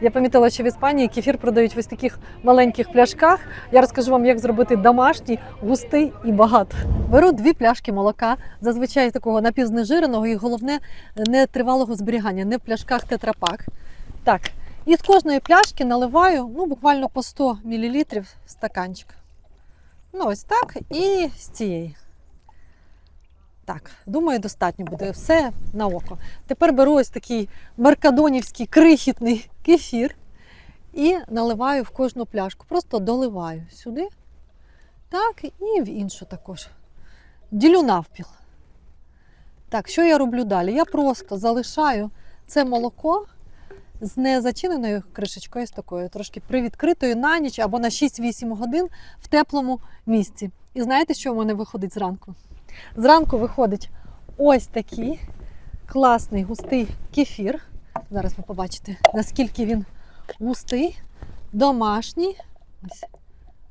Я помітила, що в Іспанії кефір продають в ось таких маленьких пляшках. Я розкажу вам, як зробити домашній, густий і багато. Беру дві пляшки молока, зазвичай такого напівзнежиреного і головне не тривалого зберігання, не в пляшках тетрапак. Так, і з кожної пляшки наливаю ну, буквально по 100 мл в стаканчик. Ну, ось так. І з цієї. Так, думаю, достатньо буде все на око. Тепер беру ось такий маркадонівський крихітний кефір і наливаю в кожну пляшку. Просто доливаю сюди, так, і в іншу також. Ділю навпіл. Так, що я роблю далі? Я просто залишаю це молоко з незачиненою кришечкою, з такою, трошки привідкритою на ніч або на 6-8 годин в теплому місці. І знаєте, що в мене виходить зранку? Зранку виходить ось такий класний густий кефір. Зараз ви побачите, наскільки він густий, домашній. Ось.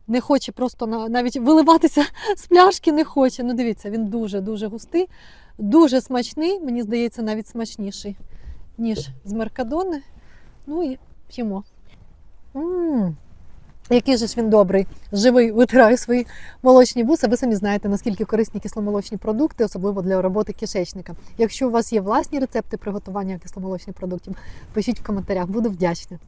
Не хоче просто навіть виливатися з пляшки, не хоче. Ну, дивіться, він дуже-дуже густий, дуже смачний, мені здається, навіть смачніший, ніж з меркадони. Ну і п'ємо. Який же ж він добрий, живий, витирає свої молочні вуса. Ви самі знаєте, наскільки корисні кисломолочні продукти, особливо для роботи кишечника. Якщо у вас є власні рецепти приготування кисломолочних продуктів, пишіть в коментарях, буду вдячна.